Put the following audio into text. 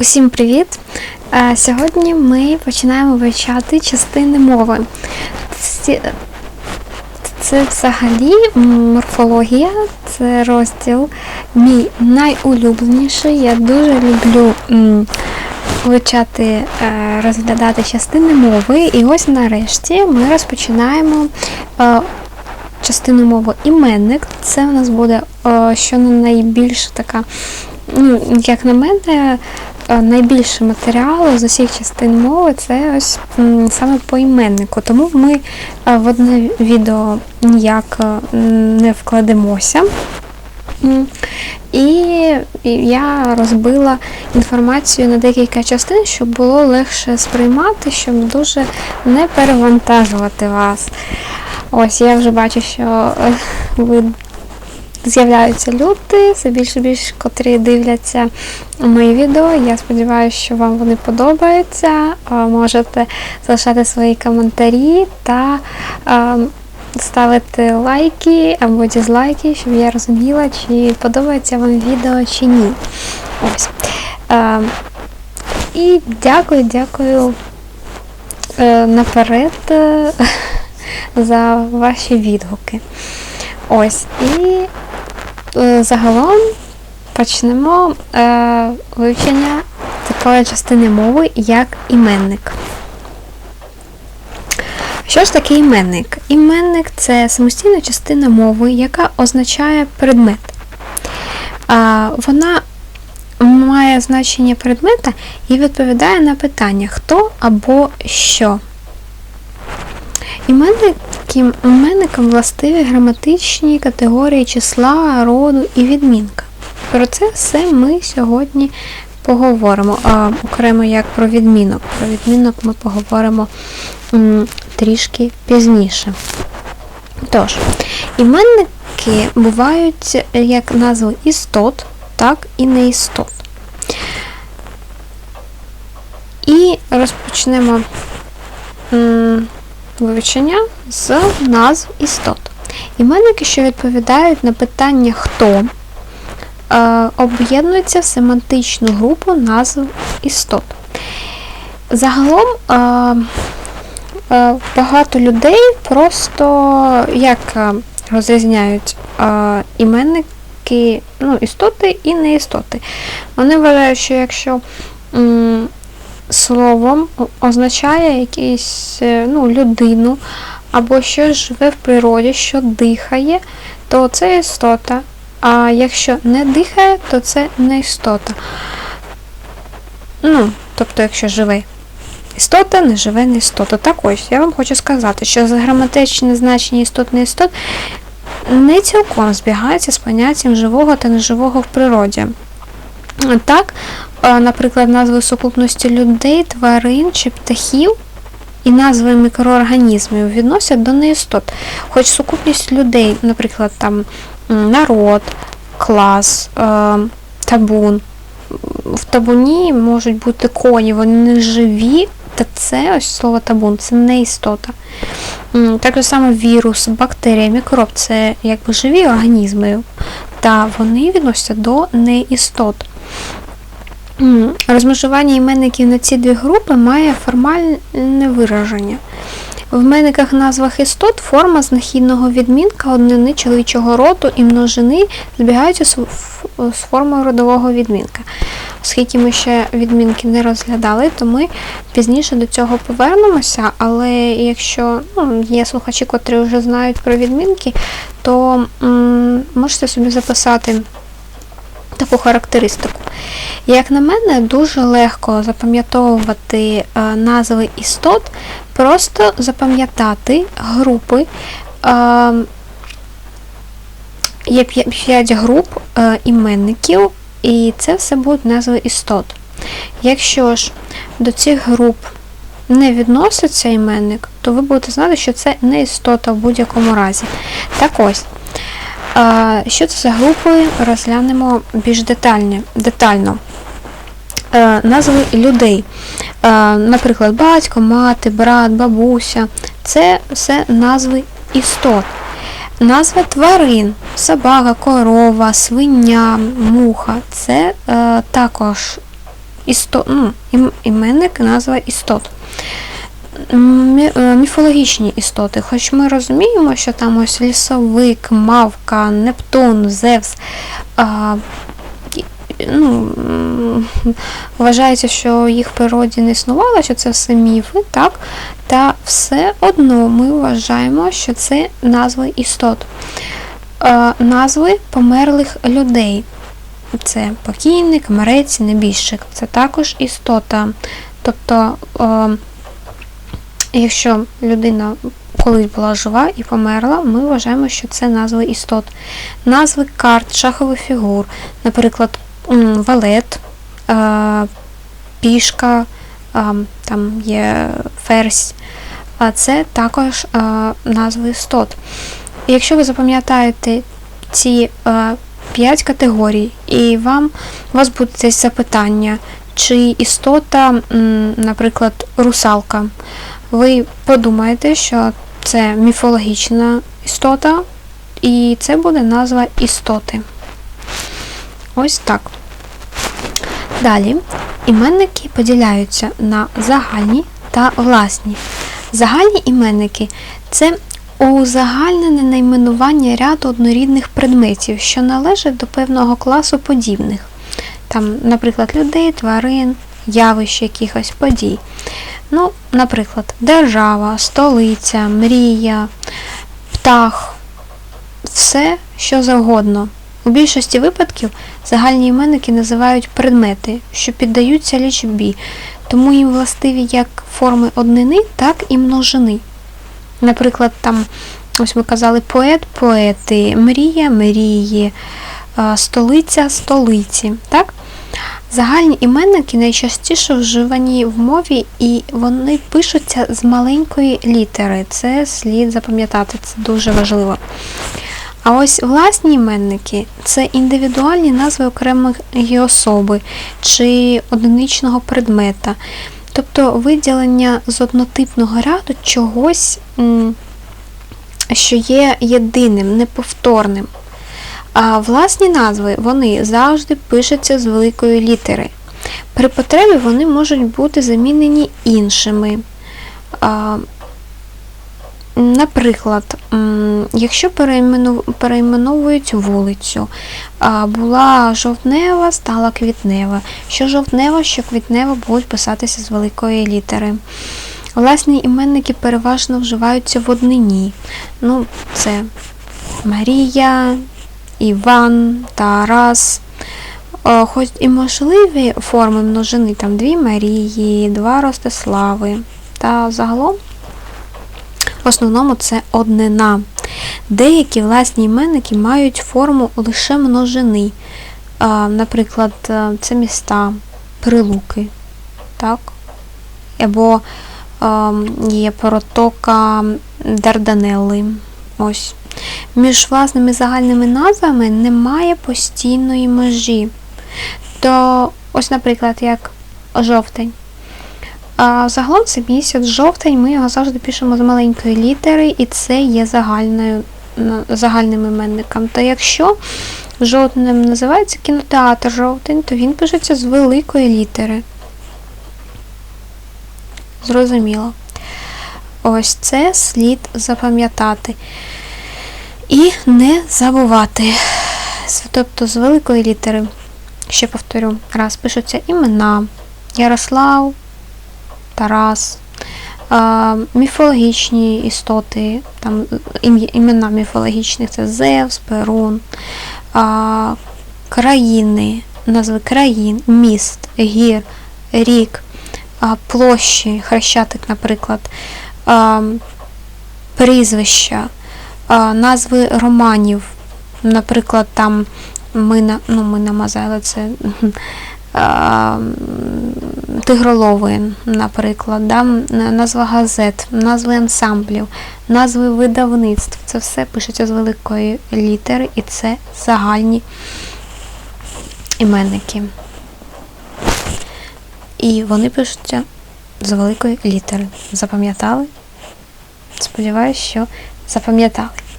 Усім привіт! Е, Сьогодні ми починаємо вивчати частини мови. Це взагалі морфологія, це розділ мій найулюбленіший. Я дуже люблю вивчати, е, розглядати частини мови. І ось нарешті ми розпочинаємо е, частину мови іменник. Це у нас буде що найбільш така, ну, як на мене, найбільше матеріалу з усіх частин мови це ось саме по іменнику. Тому ми е, в одне відео ніяк е, не вкладемося. І я розбила інформацію на декілька частин, щоб було легше сприймати, щоб дуже не перевантажувати вас. Ось я вже бачу, що е, ви з'являються люди, все більше і більше, котрі дивляться мої відео. Я сподіваюся, що вам вони подобаються. Можете залишати свої коментарі та ставити лайки або дізлайки, щоб я розуміла, чи подобається вам відео чи ні. Ось. І дякую, дякую е, наперед за ваші відгуки. Ось. І загалом почнемо е, вивчення такої частини мови, як іменник. Що ж таке іменник? Іменник це самостійна частина мови, яка означає предмет. А, вона має значення предмета і відповідає на питання хто або що. Іменникам, іменникам властиві граматичні категорії числа, роду і відмінка. Про це все ми сьогодні поговоримо. А, окремо як про відмінок. Про відмінок ми поговоримо м, трішки пізніше. Тож, іменники бувають як назви істот, так і неістот. І розпочнемо вивчення з назв істот. Іменники, що відповідають на питання хто, е, об'єднуються в семантичну групу назв істот. Загалом е, е, багато людей просто як розрізняють іменники, ну, істоти і неістоти. Вони вважають, що якщо словом означає якусь е, ну, людину або щось живе в природі, що дихає, то це істота. А якщо не дихає, то це не істота. Ну, тобто, якщо живе істота, не живе не істота. Так ось, я вам хочу сказати, що за граматичне значення істот не істот не цілком збігається з поняттям живого та неживого в природі. Так, наприклад, назви сукупності людей, тварин чи птахів і назви мікроорганізмів відносять до неістот. Хоч сукупність людей, наприклад, там народ, клас, табун. В табуні можуть бути коні, вони не живі, та це ось слово табун, це не істота. Так само вірус, бактерія, мікроб це якби живі організми, та вони відносяться до неістот. Розмежування іменників на ці дві групи має формальне вираження. В іменниках назвах істот форма знахідного відмінка однини чоловічого роду і множини збігаються з формою родового відмінка. Оскільки ми ще відмінки не розглядали, то ми пізніше до цього повернемося, але якщо ну, є слухачі, котрі вже знають про відмінки, то м, можете собі записати таку характеристику. Як на мене, дуже легко запам'ятовувати е, назви істот, просто запам'ятати групи. Е, є 5 груп е, іменників, і це все будуть назви істот. Якщо ж до цих груп не відноситься іменник, то ви будете знати, що це не істота в будь-якому разі. Так ось. Що це за групи, розглянемо більш детальні, детально. Е, Назви людей. Е, Наприклад, батько, мати, брат, бабуся. Це все назви істот. Назва тварин, собака, корова, свиня, муха. Це е, також істот, ну, іменник, назва істот. Е, Міфологічні істоти, хоч ми розуміємо, що там ось лісовик, мавка, Нептун, Зевс. А, ну, вважається, що їх природі не існувало, що це все міфи, так? Та все одно ми вважаємо, що це назви істот. Е, назви померлих людей. Це покійник, морець, небіжчик. Це також істота. Тобто, е, якщо людина колись була жива і померла, ми вважаємо, що це назви істот. Назви карт, шахових фігур, наприклад, валет, пішка, там є ферзь. А це також назви істот. Якщо ви запам'ятаєте ці е, 5 категорій, і вам у вас буде запитання, чи істота, наприклад, русалка, ви подумаєте, що це міфологічна істота, і це буде назва істоти. Ось так. Далі іменники поділяються на загальні та власні. Загальні іменники це узагальнене найменування ряду однорідних предметів, що належать до певного класу подібних. Там, наприклад, людей, тварин, явищ якихось подій. Ну, наприклад, держава, столиця, мрія, птах, все, що завгодно. У більшості випадків загальні іменники називають предмети, що піддаються лічбі, тому їм властиві як форми однини, так і множини. Наприклад, там, ось ми казали, поет, поети, мрія, мрії, столиця, столиці. Так? Загальні іменники найчастіше вживані в мові, і вони пишуться з маленької літери. Це слід запам'ятати, це дуже важливо. А ось власні іменники це індивідуальні назви окремої особи чи одиничного предмета. Тобто виділення з однотипного ряду чогось, що є єдиним, неповторним. А власні назви вони завжди пишуться з великої літери. При потребі вони можуть бути замінені іншими. Наприклад, якщо перейменовують вулицю, була жовтнева, стала квітнева. Що жовтнева, що квітнева будуть писатися з великої літери. Власні іменники переважно вживаються в однині. Ну, це Марія, Іван, Тарас. Е, Хоч і можливі форми множини, там дві Марії, два Ростислави. Та загалом в основному це однина. Деякі власні іменники мають форму лише множини. Наприклад, е, це міста, прилуки. Так? Або ем, є протока Дарданелли. Ось. Між власними загальними назвами немає постійної межі. То, ось, наприклад, як жовтень. А загалом це місяць жовтень, ми його завжди пишемо з маленької літери, і це є загальною, загальним іменником. Та якщо жовтнем називається кінотеатр жовтень, то він пишеться з великої літери. Зрозуміло. Ось це слід запам'ятати. І не забувати. Тобто з великої літери, ще повторю, раз пишуться імена Ярослав, Тарас, міфологічні істоти, там імена міфологічних це Зевс, Перун, країни, назви країн, міст, гір, рік, площі, хрещатик, наприклад, прізвища, назви романів, наприклад, там Мина, ну, Мина Мазайла, це Тигролови, наприклад, да? назва газет, назви ансамблів, назви видавництв. Це все пишеться з великої літери, і це загальні іменники. І вони пишуться з великої літери. Запам'ятали? Сподіваюсь, що запам'ятали.